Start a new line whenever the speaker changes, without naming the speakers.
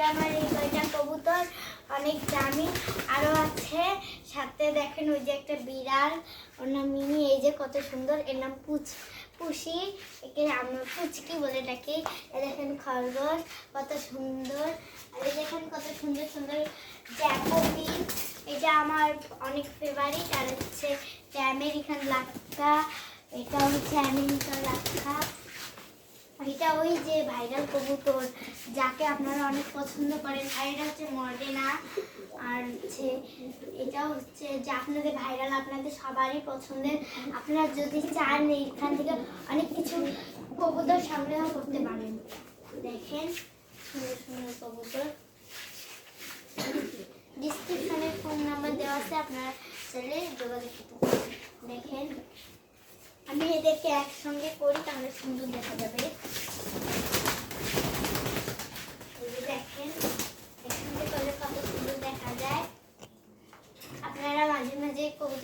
যে আমার এই কয়টা কবুতর, অনেক দামি। আরও আছে। সাথে দেখেন ওই যে একটা বিড়াল, ওর নাম মিনি। এই যে কত সুন্দর, এর নাম পুচ, পুষি। একে আমরা পুচকি বলে ডাকি। দেখেন খরগোশ, কত সুন্দর। আর দেখেন কত সুন্দর সুন্দর জ্যাকোবিন এটা আমার অনেক ফেভারিট আর হচ্ছে আমেরিকান লাক্কা। এটা হচ্ছে আমেরিকান লাক্কা। এটা ওই যে ভাইরাল কবুতর, যাকে আপনারা অনেক পছন্দ করেন। আর এটা হচ্ছে মর্ডেনা, আর হচ্ছে এটা হচ্ছে যে আপনাদের ভাইরাল আপনাদের সবারই পছন্দের। আপনারা যদি চান এখান থেকে অনেক কিছু কবুতর সংগ্রহ করতে পারেন। দেখেন, সুন্দর সুন্দর কবুতর। ডিসক্রিপশনে ফোন নাম্বার দেওয়া আছে, আপনারা চাইলে যোগাযোগ করতে পারেন। দেখেন, আমি এদেরকে একসঙ্গে করি, তাহলে সুন্দর দেখা যাবে এই যে দেখেন একসঙ্গে করলে